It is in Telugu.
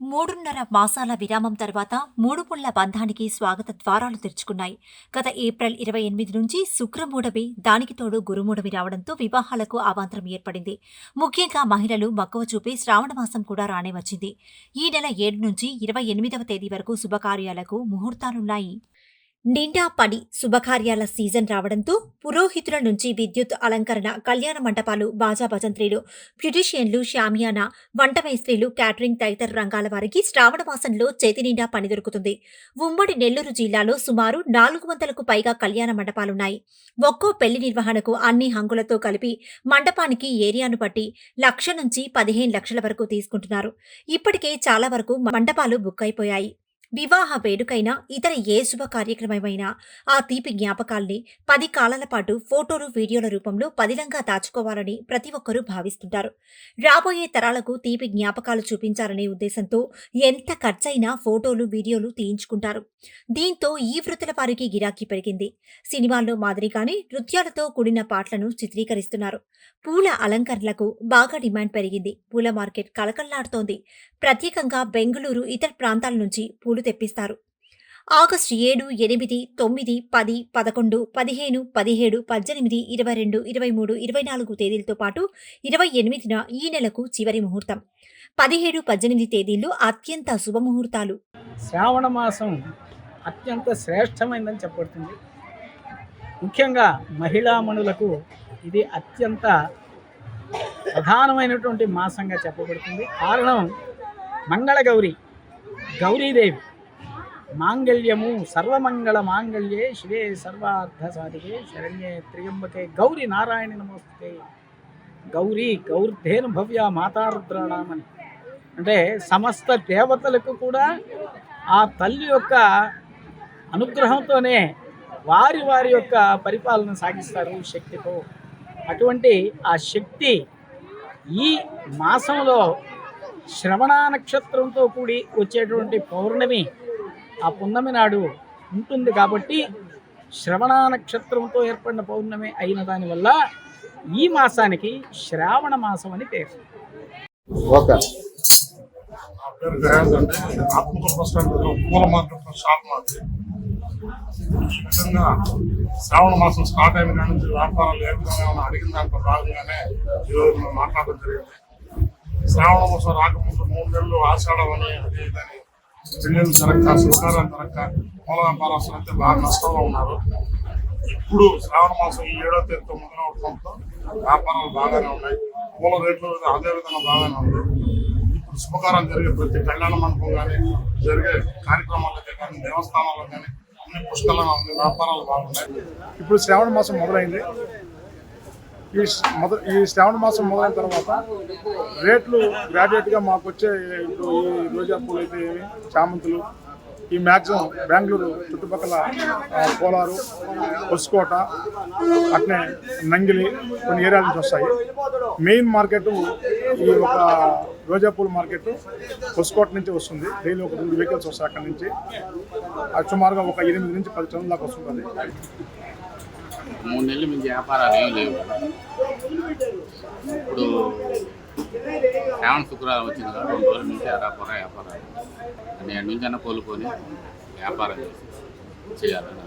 మూడున్నర మాసాల విరామం తర్వాత మూడు పుళ్ళ బంధానికి స్వాగత ద్వారాలు తెరుచుకున్నాయి. గత ఏప్రిల్ ఇరవై ఎనిమిది నుంచి శుక్రమూడమి దానికి తోడు గురుమూడమి రావడంతో వివాహాలకు అవాంతరం ఏర్పడింది. ముఖ్యంగా మహిళలు మక్కువ చూపి శ్రావణమాసం కూడా రానే వచ్చింది. ఈ నెల ఏడు నుంచి ఇరవై ఎనిమిదవ తేదీ వరకు శుభకార్యాలకు ముహూర్తాలున్నాయి. నిండా పని శుభకార్యాల సీజన్ రావడంతో పురోహితుల నుంచి విద్యుత్ అలంకరణ కళ్యాణ మంటపాలు బాజా భజంత్రీలు బ్యూటిషియన్లు షామియానా వంట మేస్త్రీలు క్యాటరింగ్ తదితర రంగాల వారికి శ్రావణ మాసంలో చేతి నిండా పని దొరుకుతుంది. ఉమ్మడి నెల్లూరు జిల్లాలో సుమారు నాలుగు వందలకు పైగా కళ్యాణ మండపాలున్నాయి ఒక్కో పెళ్ళి నిర్వహణకు అన్ని హంగులతో కలిపి మండపానికి ఏరియాను బట్టి లక్ష నుంచి పదిహేను లక్షల వరకు తీసుకుంటున్నారు. ఇప్పటికే చాలా వరకు మండపాలు బుక్ అయిపోయాయి. వివాహ వేడుకైనా ఇతర ఏ శుభ కార్యక్రమమైనా ఆ తీపి జ్ఞాపకాల్ని పది కాలాల పాటు ఫోటోలు వీడియోల రూపంలో పదిలంగా దాచుకోవాలని ప్రతి ఒక్కరూ భావిస్తుంటారు. రాబోయే తరాలకు తీపి జ్ఞాపకాలు చూపించాలనే ఉద్దేశంతో ఎంత ఖర్చైనా ఫోటోలు వీడియోలు తీయించుకుంటారు. దీంతో ఈ వృత్తుల వారికి గిరాకీ పెరిగింది. సినిమాల్లో మాదిరిగానే నృత్యాలతో కూడిన పాటలను చిత్రీకరిస్తున్నారు. పూల అలంకరణలకు బాగా డిమాండ్ పెరిగింది. పూల మార్కెట్ కలకల్లాడుతోంది ప్రత్యేకంగా బెంగళూరు ఇతర ప్రాంతాల నుంచి పూలు తెప్పిస్తారు. ఆగస్టు ఏడు ఎనిమిది తొమ్మిది పది పదకొండు పదిహేను పదిహేడు పద్దెనిమిది ఇరవై రెండు ఇరవై మూడు ఇరవై నాలుగు తేదీలతో పాటు ఇరవై ఎనిమిదిన ఈ నెలకు చివరి ముహూర్తం. పదిహేడు పద్దెనిమిది తేదీలు అత్యంత శుభముహూర్తాలు. శ్రావణ మాసం అత్యంత శ్రేష్టమైందని చెప్పబడుతుంది. ముఖ్యంగా మహిళామణులకు ఇది అత్యంత ప్రధానమైనటువంటి మాసంగా చెప్పబడుతుంది. కారణం మంగళగౌరి గౌరీదేవి. మాంగళ్యము సర్వమంగళ మాంగళ్యే శివే సర్వార్థ సాధికే శరణ్యే త్రియంబకే. గౌరి నారాయణ నమస్తే గౌరీ గౌర్ధేను భవ్య మాతారుద్రాణామని అంటే సమస్త దేవతలకు కూడా ఆ తల్లి యొక్క అనుగ్రహంతోనే వారి వారి యొక్క పరిపాలన సాగిస్తారు శక్తితో. అటువంటి ఆ శక్తి ఈ మాసంలో శ్రవణ నక్షత్రంతో కూడి వచ్చేటువంటి పౌర్ణమి ఆ పున్నమి నాడు ఉంటుంది కాబట్టి శ్రవణ నక్షత్రంతో ఏర్పడిన పౌర్ణమి అయిన దానివల్ల ఈ మాసానికి శ్రావణ మాసం అని పేరు. ఓకే. పూల షాప్ మాది విధంగా శ్రావణ మాసం స్టార్ట్ అయిన కాడి నుంచి వ్యాపారాలు ఏ విధంగా ఏమైనా అడిగిన దాంట్లో భాగంగానే ఈరోజు మనం మాట్లాడడం జరిగింది. శ్రావణ మాసం రాకముందు మూడు నెలలు ఆషాఢం అని అది ఇదని పెళ్ళిళ్ళు శుభకారం శుభకార్యాలు మూల వ్యాపారస్తులు అయితే బాగా నష్టంలో ఉన్నారు. ఇప్పుడు శ్రావణ మాసం ఈ ఏడో తేదీతో మొదలవడంతో వ్యాపారాలు బాగానే ఉన్నాయి. మూల రేట్లు అదే విధంగా బాగానే ఉంది ఇప్పుడు శుభకారం జరిగే ప్రతి కళ్యాణ మండపం కానీ జరిగే కార్యక్రమాలకే కానీ దేవస్థానాలకు కానీ అన్ని పుష్కలంగా ఉంది వ్యాపారాలు బాగున్నాయి. ఇప్పుడు శ్రావణ మాసం మొదలైంది. ఈ మొద ఈ శ్రావణ మాసం మొదలైన తర్వాత రేట్లు గ్రాడ్యుయేట్గా మాకు వచ్చే ఇప్పుడు ఈ రోజా పూలు అయితే ఏమి? చామంతులు ఈ మ్యాక్సిమం బెంగళూరు చుట్టుపక్కల కోలారు పసుకోట అట్నే నంగిలి కొన్ని ఏరియాల నుంచి వస్తాయి. మెయిన్ మార్కెట్ ఈ ఒక రోజా పూల మార్కెట్ పసుకోట నుంచి వస్తుంది. డైలీ ఒక రెండు వెహికల్స్ వస్తాయి అక్కడి నుంచి. సుమారుగా ఒక ఎనిమిది నుంచి పది టన్నుల దాకా వస్తుంటుంది. మూడు నెలలు నుంచి వ్యాపారాలు ఏం లేవు. ఇప్పుడు శ్రావణ శుక్రవారం వచ్చింది కదా రెండు రోజుల నుంచి అరాపర వ్యాపారాలు. నేను నుంచి అన్న కోలుకొని వ్యాపారం చేసి చేయాలన్నా